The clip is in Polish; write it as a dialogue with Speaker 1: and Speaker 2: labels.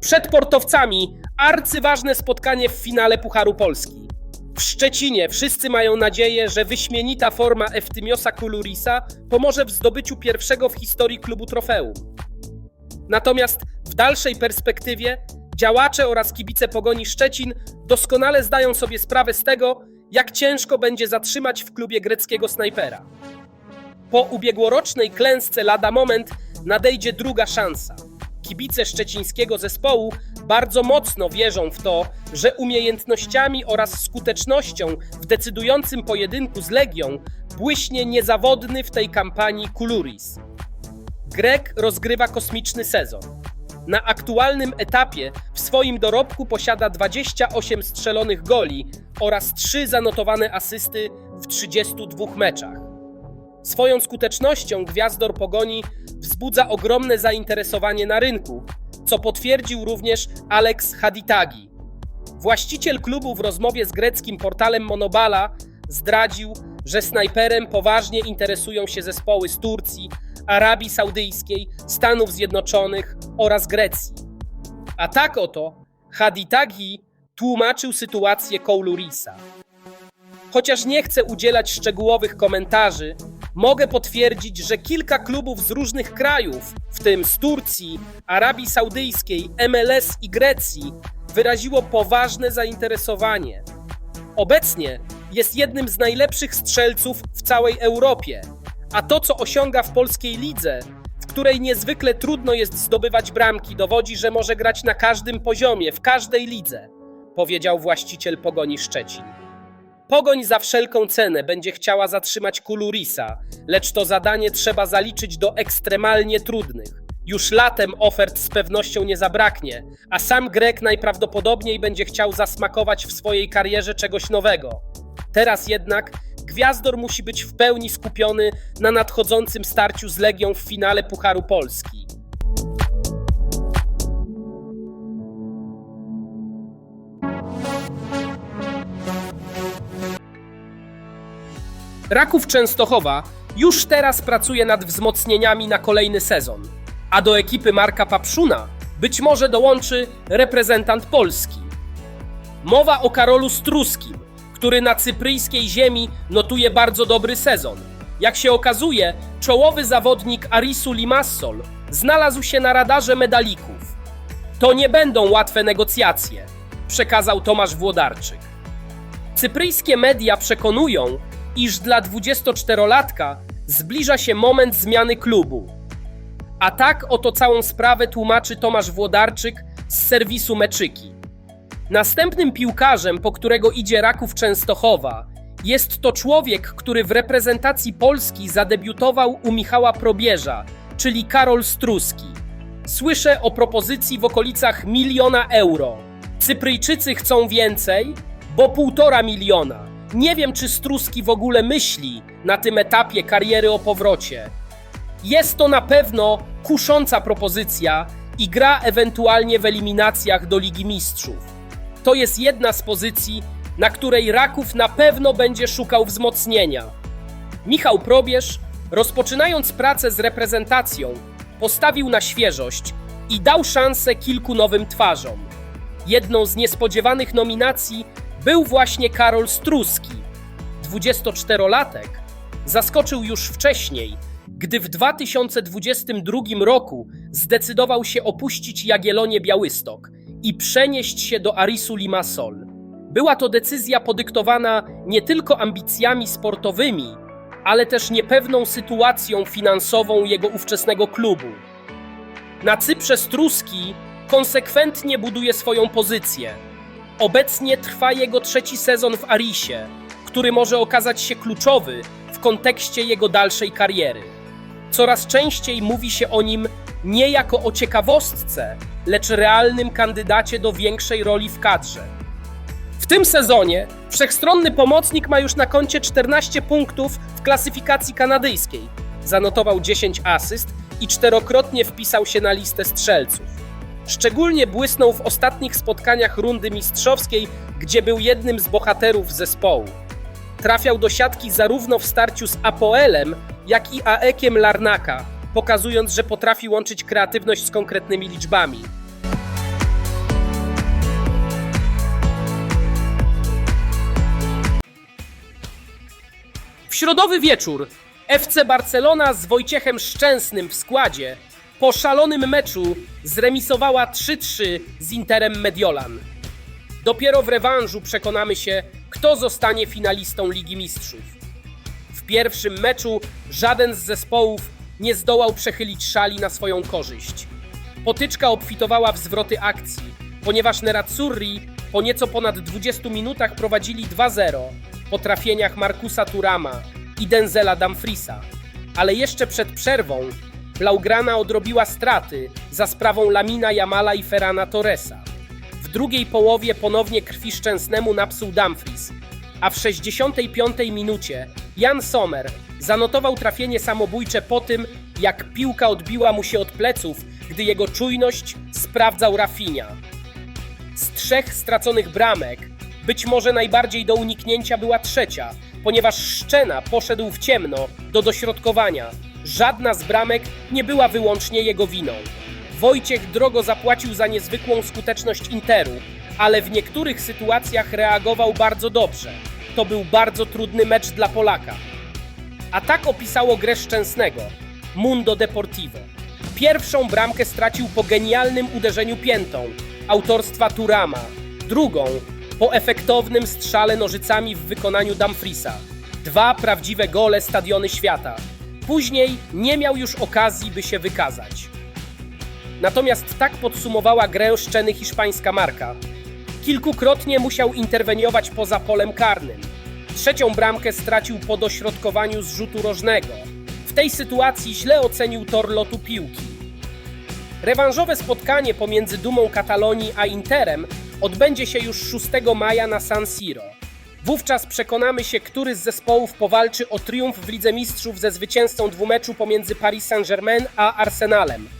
Speaker 1: Przed portowcami arcyważne spotkanie w finale Pucharu Polski. W Szczecinie wszyscy mają nadzieję, że wyśmienita forma Eftymiosa Kulurisa pomoże w zdobyciu pierwszego w historii klubu trofeum. Natomiast w dalszej perspektywie działacze oraz kibice Pogoni Szczecin doskonale zdają sobie sprawę z tego, jak ciężko będzie zatrzymać w klubie greckiego snajpera. Po ubiegłorocznej klęsce lada moment nadejdzie druga szansa. Kibice szczecińskiego zespołu bardzo mocno wierzą w to, że umiejętnościami oraz skutecznością w decydującym pojedynku z Legią błyśnie niezawodny w tej kampanii Kuluris. Grek rozgrywa kosmiczny sezon. Na aktualnym etapie w swoim dorobku posiada 28 strzelonych goli oraz 3 zanotowane asysty w 32 meczach. Swoją skutecznością gwiazdor Pogoni wzbudza ogromne zainteresowanie na rynku, co potwierdził również Alex Haditagi. Właściciel klubu w rozmowie z greckim portalem Monobala zdradził, że snajperem poważnie interesują się zespoły z Turcji, Arabii Saudyjskiej, Stanów Zjednoczonych oraz Grecji. A tak oto Haditagi tłumaczył sytuację Koulurisa. Chociaż nie chcę udzielać szczegółowych komentarzy, mogę potwierdzić, że kilka klubów z różnych krajów, w tym z Turcji, Arabii Saudyjskiej, MLS i Grecji, wyraziło poważne zainteresowanie. Obecnie jest jednym z najlepszych strzelców w całej Europie, a to, co osiąga w polskiej lidze, w której niezwykle trudno jest zdobywać bramki, dowodzi, że może grać na każdym poziomie, w każdej lidze, powiedział właściciel Pogoni Szczecin. Pogoń za wszelką cenę będzie chciała zatrzymać Kulurisa, lecz to zadanie trzeba zaliczyć do ekstremalnie trudnych. Już latem ofert z pewnością nie zabraknie, a sam Grek najprawdopodobniej będzie chciał zasmakować w swojej karierze czegoś nowego. Teraz jednak Gwiazdor musi być w pełni skupiony na nadchodzącym starciu z Legią w finale Pucharu Polski. Raków Częstochowa już teraz pracuje nad wzmocnieniami na kolejny sezon, a do ekipy Marka Papszuna być może dołączy reprezentant Polski. Mowa o Karolu Struskim, który na cypryjskiej ziemi notuje bardzo dobry sezon. Jak się okazuje, czołowy zawodnik Arisu Limassol znalazł się na radarze medalików. To nie będą łatwe negocjacje, przekazał Tomasz Włodarczyk. Cypryjskie media przekonują, iż dla 24-latka zbliża się moment zmiany klubu. A tak oto całą sprawę tłumaczy Tomasz Włodarczyk z serwisu Meczyki. Następnym piłkarzem, po którego idzie Raków Częstochowa, jest to człowiek, który w reprezentacji Polski zadebiutował u Michała Probierza, czyli Karol Struski. Słyszę o propozycji w okolicach miliona euro. Cypryjczycy chcą więcej, bo półtora miliona. Nie wiem, czy Struski w ogóle myśli na tym etapie kariery o powrocie. Jest to na pewno kusząca propozycja i gra ewentualnie w eliminacjach do Ligi Mistrzów. To jest jedna z pozycji, na której Raków na pewno będzie szukał wzmocnienia. Michał Probierz, rozpoczynając pracę z reprezentacją, postawił na świeżość i dał szansę kilku nowym twarzom. Jedną z niespodziewanych nominacji był właśnie Karol Struski. 24-latek zaskoczył już wcześniej, gdy w 2022 roku zdecydował się opuścić Jagiellonię Białystok i przenieść się do Arisu Limassol. Była to decyzja podyktowana nie tylko ambicjami sportowymi, ale też niepewną sytuacją finansową jego ówczesnego klubu. Na Cyprze Struski konsekwentnie buduje swoją pozycję. Obecnie trwa jego trzeci sezon w Arisie, który może okazać się kluczowy w kontekście jego dalszej kariery. Coraz częściej mówi się o nim nie jako o ciekawostce, lecz realnym kandydacie do większej roli w kadrze. W tym sezonie wszechstronny pomocnik ma już na koncie 14 punktów w klasyfikacji kanadyjskiej. Zanotował 10 asyst i czterokrotnie wpisał się na listę strzelców. Szczególnie błysnął w ostatnich spotkaniach rundy mistrzowskiej, gdzie był jednym z bohaterów zespołu. Trafiał do siatki zarówno w starciu z Apoelem, jak i Aekiem Larnaka, pokazując, że potrafi łączyć kreatywność z konkretnymi liczbami. W środowy wieczór FC Barcelona z Wojciechem Szczęsnym w składzie po szalonym meczu zremisowała 3-3 z Interem Mediolan. Dopiero w rewanżu przekonamy się, kto zostanie finalistą Ligi Mistrzów. W pierwszym meczu żaden z zespołów nie zdołał przechylić szali na swoją korzyść. Potyczka obfitowała w zwroty akcji, ponieważ Nerazzurri po nieco ponad 20 minutach prowadzili 2-0 po trafieniach Markusa Turama i Denzela Dumfriesa. Ale jeszcze przed przerwą Blaugrana odrobiła straty za sprawą Lamina Jamala i Ferrana Torresa. W drugiej połowie ponownie krwi szczęsnemu napsuł Dumfries, a w 65 minucie Jan Sommer zanotował trafienie samobójcze po tym, jak piłka odbiła mu się od pleców, gdy jego czujność sprawdzał Rafinha. Z trzech straconych bramek, być może najbardziej do uniknięcia była trzecia, ponieważ Szczena poszedł w ciemno do dośrodkowania. Żadna z bramek nie była wyłącznie jego winą. Wojciech drogo zapłacił za niezwykłą skuteczność Interu, ale w niektórych sytuacjach reagował bardzo dobrze. To był bardzo trudny mecz dla Polaka. A tak opisało grę Szczęsnego Mundo Deportivo. Pierwszą bramkę stracił po genialnym uderzeniu piętą autorstwa Turama, drugą po efektownym strzale nożycami w wykonaniu Dumfriesa. Dwa prawdziwe gole stadiony świata. Później nie miał już okazji, by się wykazać. Natomiast tak podsumowała grę Szczeny hiszpańska marka. Kilkukrotnie musiał interweniować poza polem karnym. Trzecią bramkę stracił po dośrodkowaniu z rzutu rożnego. W tej sytuacji źle ocenił tor lotu piłki. Rewanżowe spotkanie pomiędzy Dumą Katalonii a Interem odbędzie się już 6 maja na San Siro. Wówczas przekonamy się, który z zespołów powalczy o triumf w Lidze Mistrzów ze zwycięzcą dwumeczu pomiędzy Paris Saint-Germain a Arsenalem.